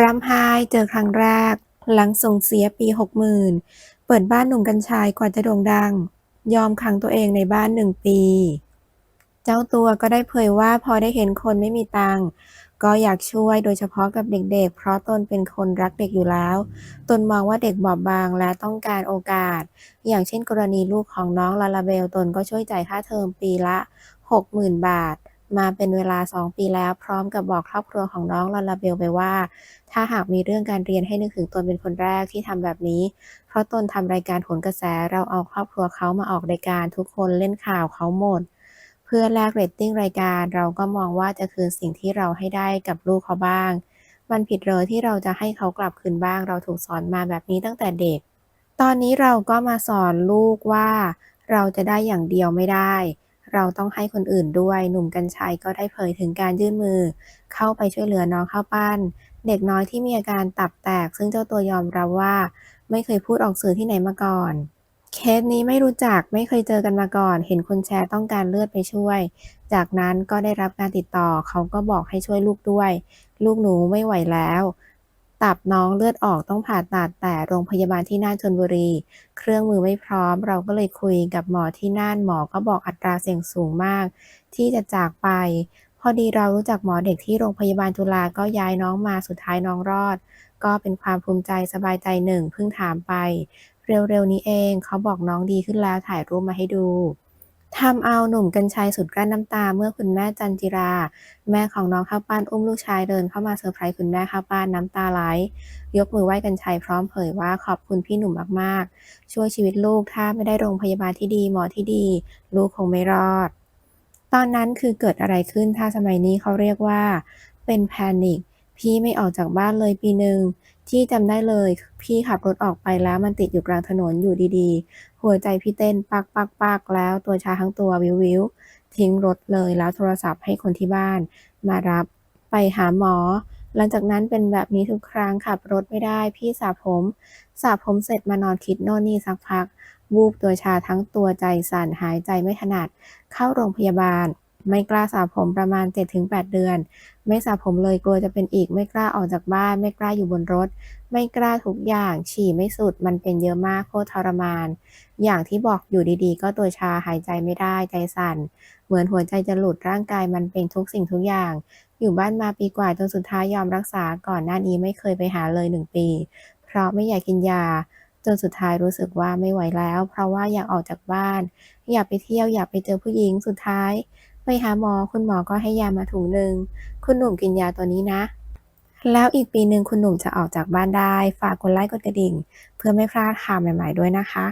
ร่ำไห้เจอครั้งแรก หลังส่งเสียปี 60,000 เปิดบ้านหนุ่มกรรชัยกว่าจะโด่งดัง ยอมขังตัวเองในบ้านหนึ่งปี เจ้าตัวก็ได้เผยว่าพอได้เห็นคนไม่มีตังค์ก็อยากช่วยโดยเฉพาะกับเด็กๆ เพราะตนเป็นคนรักเด็กอยู่แล้ว ตนมองว่าเด็กบอบบางและต้องการโอกาส อย่างเช่นกรณีลูกของน้องลาลาเบลตนก็ช่วยจ่ายค่าเทอมปีละ 60,000 บาท มาเป็นเวลา 2 ปีแล้วพร้อมกับบอกครอบครัวของน้องลาลาเบลไปว่า ถ้าหากมีเรื่องการเรียนให้นึกถึงตนเป็นคนแรกที่ทำแบบนี้ เพราะตนทำรายการโหนกระแสเราเอาครอบครัวเขามาออกรายการทุกคนเล่นข่าวเขาหมด เพื่อแลกเรตติ้งรายการเราก็มองว่าจะคืนสิ่งที่เราให้ได้กับลูกเขาบ้าง มันผิดเหรอที่เราจะให้เขากลับคืนบ้าง เราถูกสอนมาแบบนี้ตั้งแต่เด็ก ตอนนี้เราก็มาสอนลูกว่า เราจะได้อย่างเดียวไม่ได้ เราต้องให้คนอื่นด้วย หนุ่มกรรชัยก็ได้เผยถึงการยื่นมือ เข้าไปช่วยเหลือน้องข้าวปั้น เด็กน้อยที่มีอาการตับแตก ซึ่งเจ้าตัวยอมรับว่า ไม่เคยพูดออกสื่อที่ไหนมาก่อน เคสนี้ไม่รู้จักไม่เคยเจอกันมาก่อน เห็นคนแชร์ต้องการเลือดไปช่วย จากนั้นก็ได้รับการติดต่อเขาก็บอกให้ช่วยลูกด้วย ลูกหนูไม่ไหวแล้ว ตับน้องเลือดออกต้องผ่าตัดแต่โรงพยาบาลที่น่านชลบุรี เครื่องมือไม่พร้อม เราก็เลยคุยกับหมอที่น่านหมอก็บอกอัตราเสี่ยงสูงมาก ที่จะจากไป พอดีเรารู้จักหมอเด็กที่โรงพยาบาลจุฬาก็ย้ายน้องมาสุดท้ายน้องรอด ก็เป็นความภูมิใจสบายใจหนึ่งเพิ่งถามไป เร็วๆนี้เองเขาบอกน้องดีขึ้นแล้วถ่ายรูปมาให้ดู ทำเอาหนุ่มกรรชัยสุดกลั้นน้ำตา เมื่อคุณแม่จันจิรา แม่ของน้องข้าวปั้นอุ้มลูกชายเดินเข้ามาเซอร์ไพรส์คุณแม่ข้าวปั้นน้ำตาไหล ยกมือไหว้กรรชัยพร้อมเผยว่าขอบคุณพี่หนุ่มมากๆ ช่วยชีวิตลูกถ้าไม่ได้โรงพยาบาลที่ดีหมอที่ดี ลูกคงไม่รอด ตอนนั้นคือเกิดอะไรขึ้นถ้าสมัยนี้เขาเรียกว่า เป็นแพนิค พี่ไม่ออกจากบ้านเลยปีหนึ่งที่จำได้เลย พี่ขับรถออกไปแล้วมันติดอยู่กลางถนนอยู่ดีๆ หัวใจพี่เต้นปักปักปักแล้วตัวชาทั้งตัววิววิวทิ้งรถเลยแล้วโทรศัพท์ให้คนที่บ้าน มารับไปหาหมอ หลังจากนั้นเป็นแบบนี้ทุกครั้งขับรถไม่ได้ พี่สระผมสระผมเสร็จมานอนคิดโน่นนี่สักพักวูบตัวชาทั้งตัวใจสั่นหายใจไม่ถนัด เข้าโรงพยาบาล ไม่กล้าสระผมประมาณ 7-8 เดือน ไม่สระผมเลยกลัวจะเป็นอีก ไม่กล้าออกจากบ้าน ไม่กล้าอยู่บนรถ ไม่กล้าทุกอย่าง ฉี่ไม่สุด มันเป็นเยอะมากโคตรทรมาน อย่างที่บอกอยู่ดีๆ ก็ตัวชาหายใจไม่ได้ใจสั่น เหมือนหัวใจจะหลุดร่างกายมันเป็นทุกสิ่งทุกอย่าง อยู่บ้านมาปีกว่าจนสุดท้ายยอมรักษาก่อนหน้านี้ไม่เคยไปหาเลยหนึ่งปี เพราะไม่อยากกินยาจนสุดท้ายรู้สึกว่าไม่ไหวแล้ว เพราะว่าอยากออกจากบ้าน อยากไปเที่ยวอยากไปเจอผู้หญิงสุดท้าย ไปหาหมอคุณหมอก็ให้ยามาถุงหนึ่งคุณหนุ่มกินยาตัวนี้นะ แล้วอีกปีหนึ่งคุณหนุ่มจะออกจากบ้านได้ ฝากกดไลค์กดกระดิ่ง เพื่อไม่พลาดข่าวใหม่ ๆด้วยนะคะ